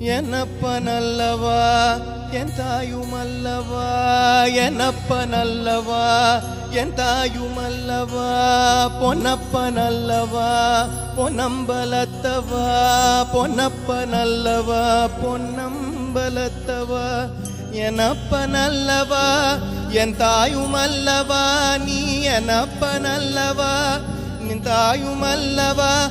என்னப்ப நல்லவா என் தாயும் அல்லவா என்னப்ப நல்லவா என் தாயும் அல்லவா பொன்னப்ப நல்லவா பொன்னம்பலத்தவா? பொன்னப்ப நல்லவா பொன்னம்பலத்தவா? எனப்ப நல்லவா என் தாயும் அல்லவா நீ எனப்ப நல்லவா நின் தாயும் அல்லவா